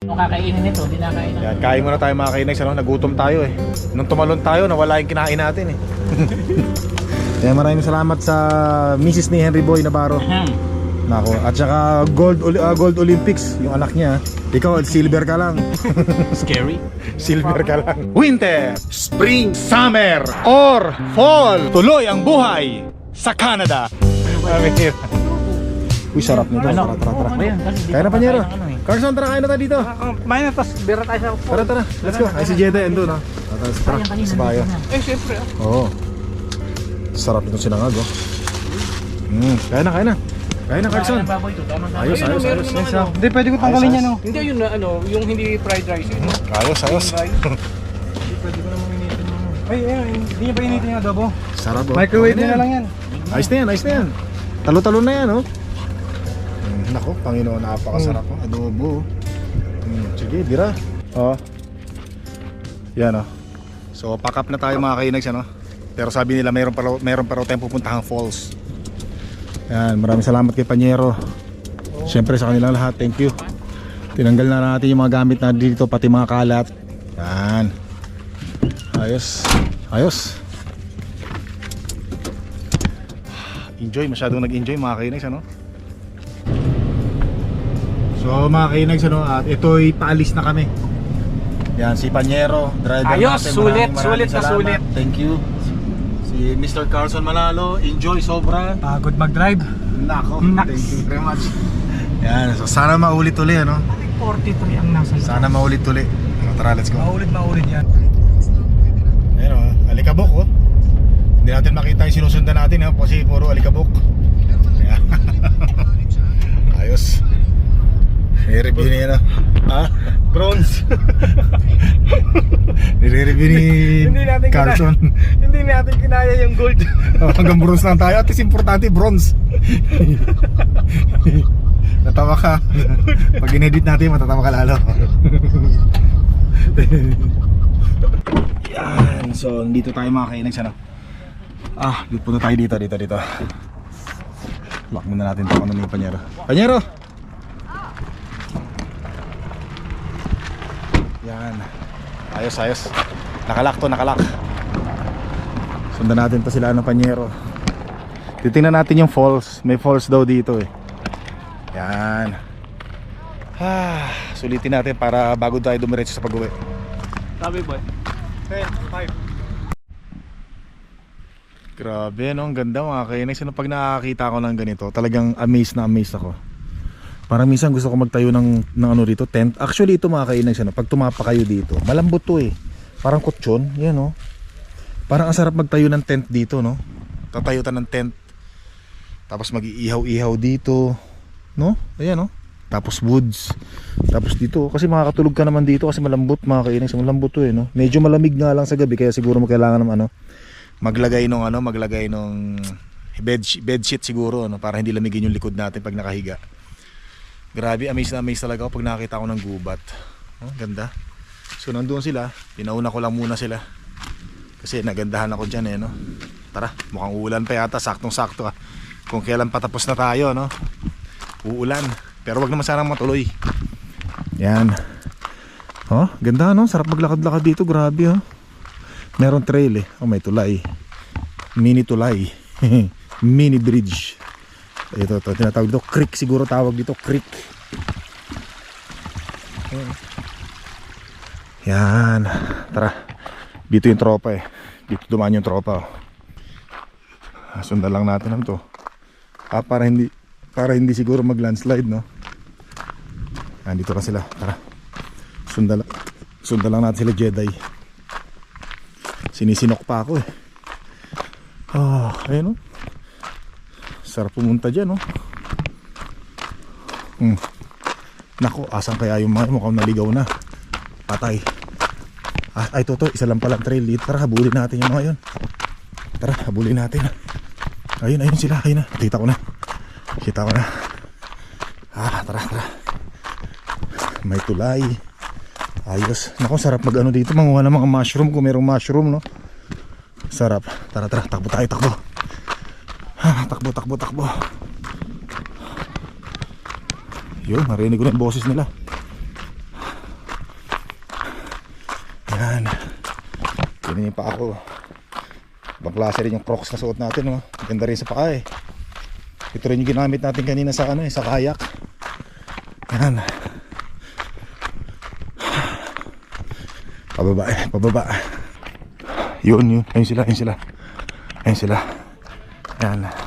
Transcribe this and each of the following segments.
Kung kakainin nito, hindi nakain na. Yan, kain muna tayo mga kainags, ano? Nagutom tayo eh. Nung tumalon tayo, nawala yung kinain natin eh. Kaya maraming salamat sa Mrs. ni Henry Boy Navarro. Nako, at saka Gold Oli- ah, Gold Olympics, yung anak niya. Ikaw, silver ka lang. Scary. silver ka lang. Winter, Spring, Summer, or Fall. Tuloy ang buhay sa Canada. Amir. Uy, sarap nito. Tara, tara, tara. Kasi di Kaya na pa Panyero. ano eh. Carson, tara, kain na tayo dito. Kumain na, tapos bira tayo sa Tara, tara. Let's go. Ay, si Jeda, endo, no? Tara, tara. Sayang kanina, Sa bayo. Eh, siyempre. ah. Oo. Sarap nito sinangag, oh. Mm, kaya na, kaya na. Kaya na, Carson. Ayos, Ayun, ayos, meron ayos. naman, Yes, ano. ah. Hindi, pwede ko tanggalin Ayos, yan, ayos. oh. Hindi, yun na, ano, yung hindi fried rice, yun. Ayos, ayos. Fried. Hindi, pwede ko namang initin mo. Ay, ayun, hindi niya pa initin yung adobo. Sarap, oh. Microwave na lang yan. Ayos na yan, ayos na yan. Talo-talo na yan, oh. Mm, nako, Panginoon, napakasarap oh. Adobo. oh. Mm, sige, bira. Oh. Yan, oh. So, pack up na tayo mga kainags, ano? Pero sabi nila, mayroon pa, mayroon pa raw tayong pupuntahang falls. Yan, maraming salamat kay Panyero. Siyempre sa kanilang lahat, thank you. Tinanggal na natin yung mga gamit na dito, pati mga kalat. Yan. Ayos. Ayos. enjoy, masyadong nag-enjoy mga kainags ano. So mga kainags ano, at ito'y paalis na kami. Yan si Panyero, driver Ayos, natin. sulit, Maraming sulit na salamat. sulit. Thank you. Si Mr. Carlson Manalo, enjoy sobra. Pagod mag-drive. Nako, Naks. thank you very much. Yan, so sana maulit uli ano. 43 ang nasa Sana maulit uli. So, tara, let's go. Maulit, maulit yan. Ayun oh, alikabok oh. Hindi natin makita yung sinusundan natin ha, kasi puro alikabok. Ayos. May review niya na. Ha? Bronze. Nire-review ni Hindi natin Carlson. hindi natin kinaya yung gold. Oh, hanggang bronze lang tayo. At least importante bronze. Natawa ka. Pag inedit natin, matatawa ka lalo. Yan. So, dito tayo mga kainags ano. Ah, dito punta tayo dito, dito, dito. Lock muna natin ito ano ni Panyero. Panyero! Yan. Ayos, ayos. Nakalak to, nakalak. Sundan natin to sila ng Panyero. Titingnan natin yung falls. May falls daw dito eh. Yan. Ah, sulitin natin para bago tayo dumiretso sa pag-uwi. Sabi boy. 10, 5. Grabe, no? Ang ganda mga kainis. Ano, pag nakakita ko ng ganito, talagang amazed na amazed ako. Parang minsan gusto ko magtayo ng, ng ano dito, tent. Actually, ito mga kainis, ano, pag tumapa kayo dito, malambot to eh. Parang kutsyon, yan no. Parang ang sarap magtayo ng tent dito, no. Tatayo ta ng tent. Tapos mag-iihaw-ihaw dito, no? Ayan, no. Tapos woods. Tapos dito, kasi makakatulog ka naman dito kasi malambot mga kainis. Malambot to eh, no. Medyo malamig nga lang sa gabi, kaya siguro kailangan ng ano, maglagay nung ano, maglagay nung bed bed sheet siguro ano para hindi lamigin yung likod natin pag nakahiga. Grabe, amazed na amazed talaga ako pag nakakita ko ng gubat. Oh, ganda. So nandoon sila, pinauna ko lang muna sila. Kasi nagandahan ako diyan eh no. Tara, mukhang uulan pa yata, saktong-sakto ah. Kung kailan patapos na tayo no. Uulan, pero wag naman sanang matuloy. Yan. Oh, ganda no, sarap maglakad-lakad dito, grabe oh. Meron trail eh. Oh, may tulay. Mini tulay. Mini bridge. Ito, ito, tinatawag dito. Creek siguro tawag dito. Creek. Yan. Tara. Dito yung tropa eh. Dito dumaan yung tropa. oh. Ah, Sundan lang natin ang to. Ah, para hindi para hindi siguro mag landslide no. Ah, dito na sila. Tara. Sundan lang. Sundan lang natin sila Jedi. Sinisinok pa ako eh. Ah, ayun oh. Sarap pumunta dyan oh. Hmm. Nako, asan kaya yung mga mukhang naligaw na. Patay. Ah, ay, to, to, isa lang palang trail dito. Tara, habulin natin yung mga yun. Tara, habulin natin. Ayun, ayun sila. Ayun na. Kita ko na. Kita ko na. Ah, tara, tara. May tulay. Ayos. Nako, sarap mag ano dito. Manguha ng mga mushroom kung merong mushroom, no? Sarap. Tara, tara. Takbo tayo, takbo. Takbo, takbo, takbo. Yun, marinig ko na yung boses nila. Yan. Ganyan pa ako. Ibang klase rin yung crocs na suot natin. Oh. Ganda rin sa paa eh. Ito rin yung ginamit natin kanina sa ano eh, sa kayak. Yan. Pababa eh, pababa. Yun, yun. Ayun sila, ayun sila. Ayun sila. Yan.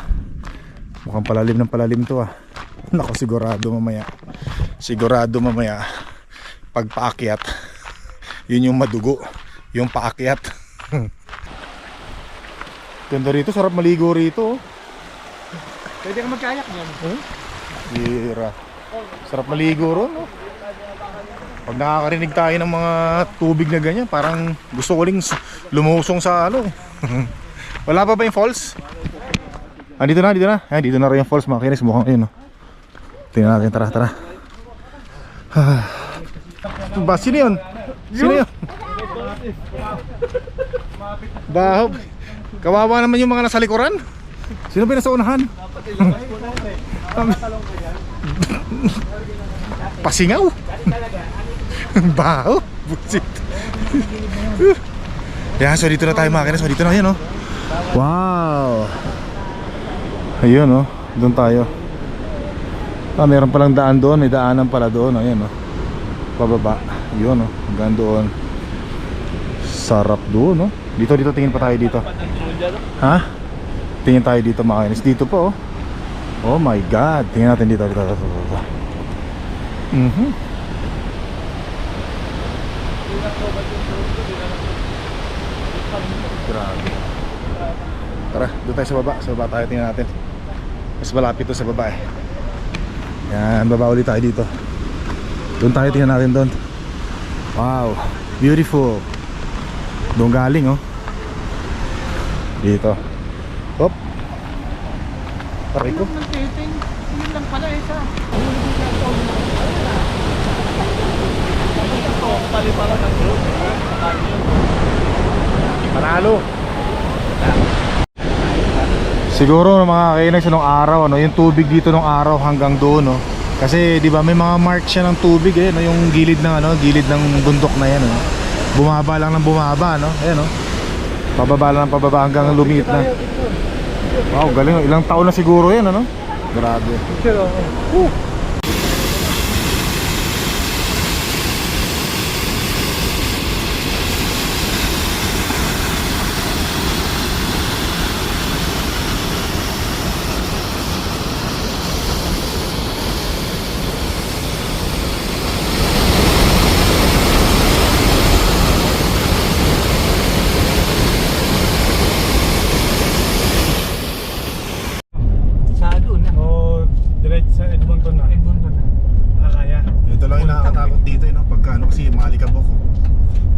Mukhang palalim ng palalim to ah. Nako sigurado mamaya. Sigurado mamaya. Pag paakyat, yun yung madugo. Yung paakyat. Ganda rito, sarap maligo rito. oh. Pwede ka magkayak niyan. Hira. Sarap maligo ron, no? Pag nakakarinig tayo ng mga tubig na ganyan, parang gusto ko ring s- lumusong sa ano. eh. Wala pa ba yung falls? Ah, dito na, dito na. Ayan, dito na rin yung falls, mga kinis. Mukhang yun, no? Tingnan natin, tara, tara. Ah. ba, sino yun? Sino yun? Bahob. Kawawa naman yung mga nasa likuran. Sino ba nasa unahan? Pasingaw. Baho. Busit. Yan, so dito na tayo mga kinis. So dito na yan, oh. Wow. Ayun, oh. Doon tayo. Ah, meron palang daan doon. May daanan pala doon. Ayan, oh. Pababa. Yun, oh. Hanggang doon. Sarap doon, oh. Dito, dito. Tingin pa tayo dito. Ha? Tingin tayo dito mga kinis. Dito po, oh. Oh my God. Tingnan natin dito, dito, dito, dito. Mhm. Grabe. Tara, doon tayo sa baba. Sa baba tayo tingnan natin. Mas malapit to sa baba eh. Yan, baba ulit tayo dito. Doon tayo tingnan natin doon. Wow, beautiful. Doon galing oh. Dito. Hop. Aray ko. Yun lang pala eh sa. Panalo. Siguro mga kainags nung araw ano, yung tubig dito nung araw hanggang doon no. Kasi 'di ba may mga mark siya ng tubig eh, no, yung gilid ng ano, gilid ng bundok na 'yan no. Bumaba lang ng bumaba no. Ayan no. Pababa lang ng pababa hanggang lumiit na. Wow, galing. no. Ilang taon na siguro 'yan ano. Grabe. Sa doon na. O, direct sa Edmonton na. Edmonton na. Ah, kaya. Ito lang yung nakakatakot dito, eh, no? pagka ano kasi malikabok. oh.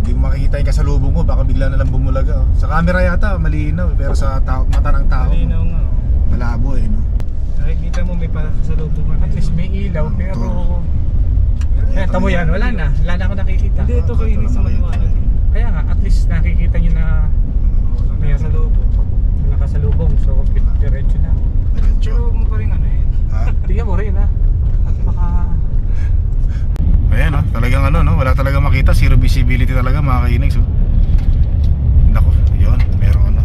Hindi mo makikita yung kasalubong mo, baka bigla na lang bumulaga. oh. Sa camera yata, malinaw, eh, pero sa tao, mata ng tao, Malinaw nga. oh. malabo eh. No? Nakikita mo may para sa lubungan. At least may ilaw pero... Ito. Eh, tamo yan. Wala na. Wala na ako nakikita. Hindi, ito kayo sa maliwanag. Kaya nga, at least nakikita nyo na May sa lubong. wala ka sa lubong. So, diretso na. Diretso. Pero huwag mo pa rin ano eh. Ha? Tingnan mo rin ha. At baka... Ayan, no? talagang ano, no? wala talaga makita, zero visibility talaga mga kainags. Oh. Nako, yun, meron ano.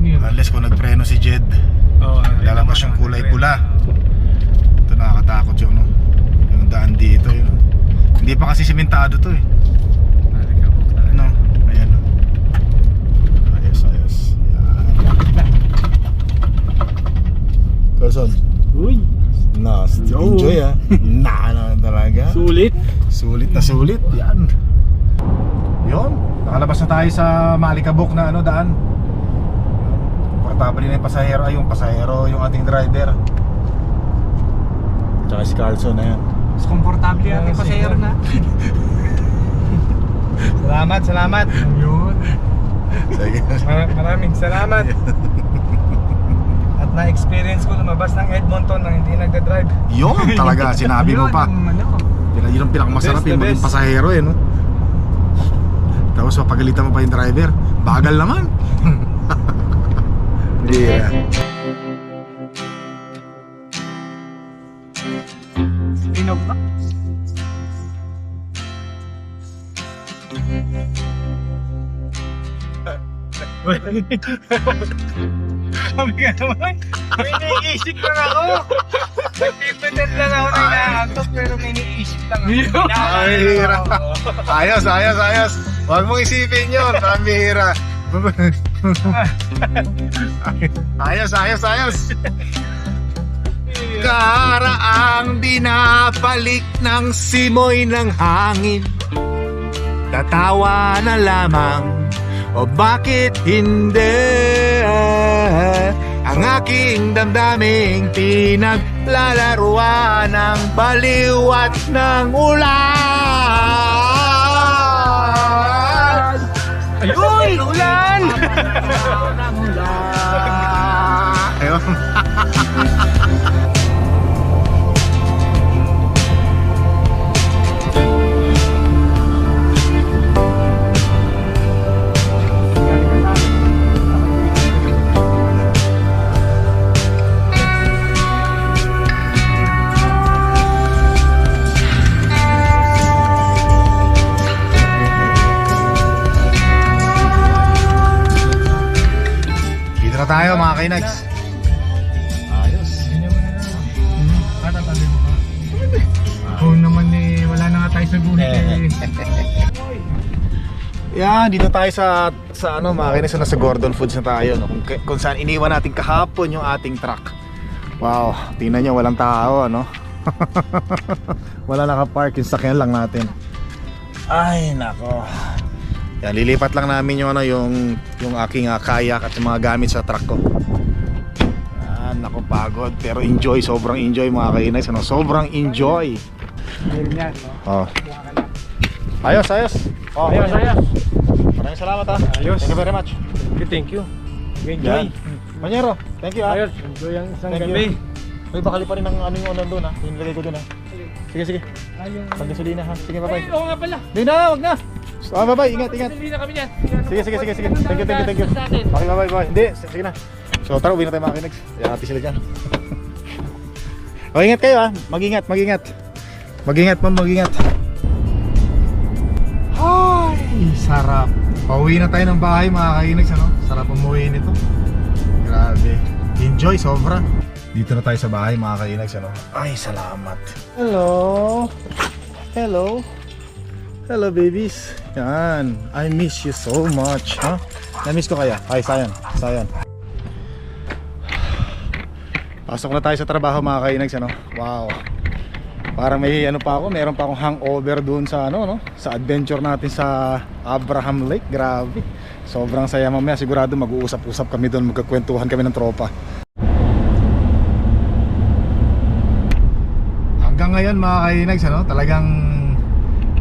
Yun. Unless kung nagpreno si Jed, Oo. lalabas yung kulay pula. Ito nakakatakot yung, no? yung daan dito. Yun? Hindi pa kasi simentado to eh. No, ayan. no? Ayos, ayos. Yan. Carson, Uy, nasty. Enjoy ah. Sulit. Sulit na sulit. Yan. Yon. Nakalabas na tayo sa Malikabok na ano daan. Portable na yung pasahero ay yung pasahero, yung ating driver. Tsaka si Carlson na yan. Mas komportable natin sige. pasahero na. Salamat, salamat. Yun. Mar- maraming salamat. At na-experience ko lumabas ng Edmonton nang hindi nagda-drive. Yun talaga, sinabi mo Yun, pa. Yun ang pinakamasarap Best, yung maging pasahero eh no. Tapos mapagalitan mo pa yung driver. Bagal naman. yeah. Inog pa. Sabi ka naman, may iniisip lang ako. Nagpipitin lang ako na inaantok pero may iniisip lang ako. Ay, hirap. Ayos, ayos, ayos. Huwag mong isipin yun. Pambihira. ayos, ayos, ayos. Karaang binabalik ng simoy ng hangin Tatawa na lamang o bakit hindi? Ang aking damdaming pinaglalaruan ng baliwat ng ulan. Ayun, ulan! Na tayo mga kainags. Ayos. Ganyan mo na lang. Katatabi mo ka. Kung naman eh, wala na nga tayo sa guhit eh. Yan, dito tayo sa sa ano, mga kainis na sa Gordon Foods na tayo, no? Kung, kung saan iniwan natin kahapon yung ating truck. Wow, tingnan nyo, walang tao, ano? Wala nakapark, yung sakyan lang natin. Ay, nako. Yan, lilipat lang namin yung ano, yung yung aking uh, kayak at yung mga gamit sa truck ko. Yan, nako pagod, pero enjoy, sobrang enjoy mga kainis, ano? Sobrang enjoy. Oh. Ayos, ayos. Oh, Ayos, ayos. Maraming salamat ha. Ayos. Thank you very much. Okay, thank you. Enjoy. Manyero, thank you ha. Ayos, enjoy ang isang Thank gabi. you. Uy, bakali pa rin ang ano yung ulan doon ha. Yung nilagay ko doon ha. Sige, sige. Ayun. Paggasolina ha. Sige, Ay, bye-bye. oo nga pala. Hindi na, wag na. Ah, bye-bye. Ingat, ingat. Hindi na kami yan. Sige, sige, sige, sige. Thank you, thank you, thank you. Okay, bye-bye, bye. Hindi, s- sige na. So, tara, uwi na tayo mga kinex. Yan natin sila dyan. o, ingat kayo ha. Mag-ingat, mag-ingat. Mag-ingat, ma'am, mag-ingat. Ay, sarap. Pauwi na tayo ng bahay mga kainags, ano? Sarap umuwi nito. Grabe. Enjoy, sobra. Dito na tayo sa bahay mga kainags, ano? Ay, salamat. Hello. Hello. Hello, babies. Yan. I miss you so much, ha? Na-miss ko kaya. Ay, sayan. Sayan. Pasok na tayo sa trabaho mga kainags, ano? Wow. Parang may ano pa ako, meron pa akong hangover doon sa ano no, sa adventure natin sa Abraham Lake. Grabe. Sobrang saya mamaya. Sigurado mag-uusap-usap kami doon, magkakwentuhan kami ng tropa. Hanggang ngayon mga kainags, ano, talagang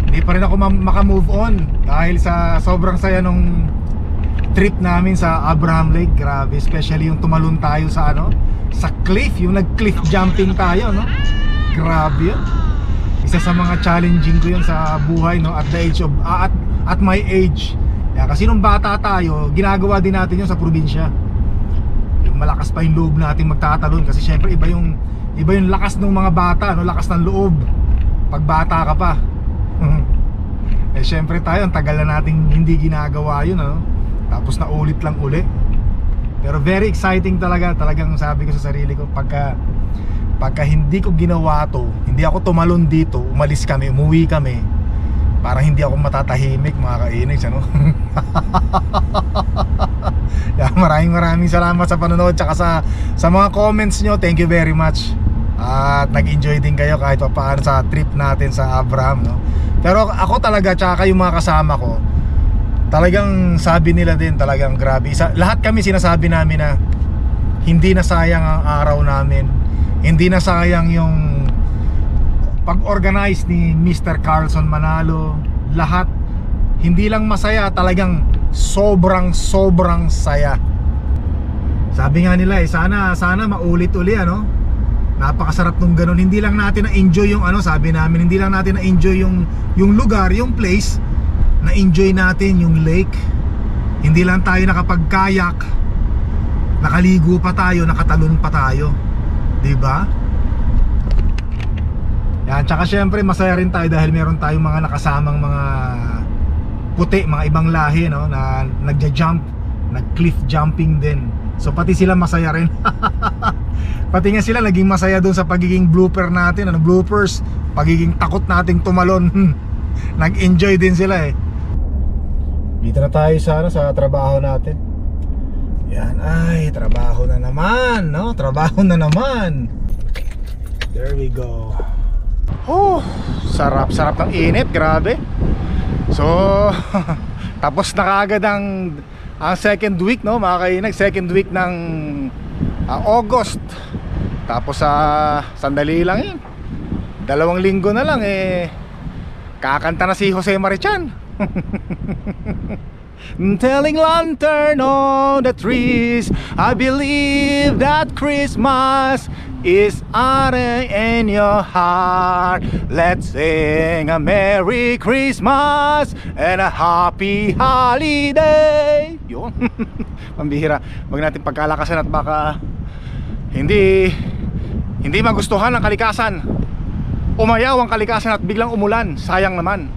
hindi pa rin ako ma- maka-move on dahil sa sobrang saya nung trip namin sa Abraham Lake. Grabe, especially yung tumalon tayo sa ano, sa cliff, yung nag-cliff jumping tayo, no? Grabe yun. Isa sa mga challenging ko yun sa buhay no at the age of ah, at at my age. Kaya kasi nung bata tayo, ginagawa din natin yun sa probinsya. Yung malakas pa yung loob natin magtatalon kasi syempre iba yung iba yung lakas ng mga bata, no, lakas ng loob pag bata ka pa. Eh syempre tayo, ang tagal na nating hindi ginagawa yun, ano? Tapos naulit lang uli. Pero very exciting talaga, talagang sabi ko sa sarili ko pagka pagka hindi ko ginawa to, hindi ako tumalon dito, umalis kami, umuwi kami, para hindi ako matatahimik mga kainags, ano? yeah, maraming maraming salamat sa panonood tsaka sa, sa mga comments nyo, thank you very much. At nag-enjoy din kayo kahit pa paano sa trip natin sa Abraham, no? Pero ako talaga, tsaka yung mga kasama ko, talagang sabi nila din talagang grabe. Sa, lahat kami sinasabi namin na hindi na sayang ang araw namin. Hindi na sayang yung pag-organize ni Mr. Carlson Manalo. Lahat hindi lang masaya, talagang sobrang sobrang saya. Sabi nga nila eh, sana sana maulit uli ano. Napakasarap nung ganun. Hindi lang natin na-enjoy yung ano, sabi namin, hindi lang natin na-enjoy yung yung lugar, yung place. Na-enjoy natin yung lake. Hindi lang tayo nakapag-kayak. Nakaligo pa tayo, nakatalon pa tayo. 'Di ba? Yan, tsaka syempre masaya rin tayo dahil meron tayong mga nakasamang mga puti, mga ibang lahi no na nagja-jump, nag-cliff jumping din. So pati sila masaya rin. pati nga sila naging masaya doon sa pagiging blooper natin, ano bloopers, pagiging takot nating tumalon. Nag-enjoy din sila eh. Dito na tayo sa ano, sa trabaho natin. Yan, ay, trabaho na naman, no? Trabaho na naman. There we go. Oh, sarap, sarap ng init, grabe. So, tapos na kaagad ang ang second week, no, mga kainag, second week ng ah, August. Tapos sa sandali lang 'yan. Dalawang linggo na lang eh kakanta na si Jose Marichan. Telling lantern on the trees I believe that Christmas is out in your heart Let's sing a Merry Christmas and a Happy Holiday Yun Pambihira Huwag natin pagkalakasan at baka Hindi Hindi magustuhan ang kalikasan Umayaw ang kalikasan at biglang umulan Sayang naman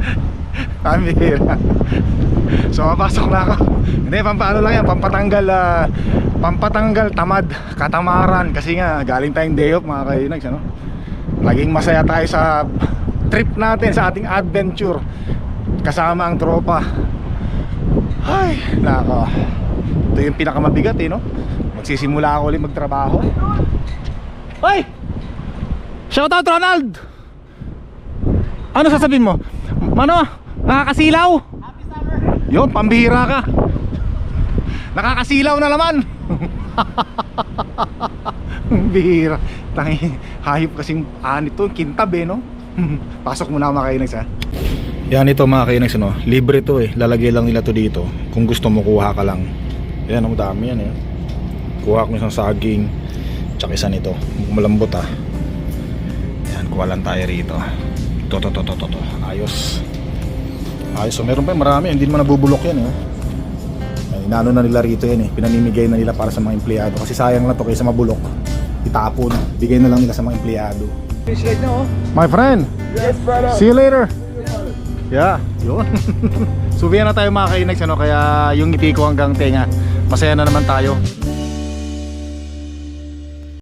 Pambihira. So papasok na ako. Hindi, pampaano lang yan, pampatanggal ah, pampatanggal tamad, katamaran kasi nga galing tayong day off mga kainags ano. Laging masaya tayo sa trip natin sa ating adventure kasama ang tropa. Ay, nako. Ito yung pinakamabigat eh no. Magsisimula ako ulit magtrabaho. Hoy! Shoutout Ronald! Ano sasabihin mo? Mano, nakakasilaw? Yun, pambihira ka. Nakakasilaw na naman. Bihira. Tangi, hayop kasing anit to, kintab eh, no? Pasok muna mga kainags ha. Yan ito mga kainags, no? Libre to eh. Lalagay lang nila to dito. Kung gusto mo, kuha ka lang. Yan, ang dami yan eh. Kuha ko isang saging. Tsaka isa nito. Malambot ha. Yan, kuha lang tayo rito. To, to, to, to, to, to. Ayos. Ayos. So meron pa yun, marami. Hindi naman nabubulok yan eh. Ay, inaano na nila rito yan eh. Pinamimigay na nila para sa mga empleyado. Kasi sayang na to kaysa mabulok. Itapon. Bigay na lang nila sa mga empleyado. Right now, oh. My friend, Yes, brother. see you later. Yeah, yun. Subiyan na tayo mga kainags, ano, kaya yung ngiti ko hanggang tenga. Masaya na naman tayo.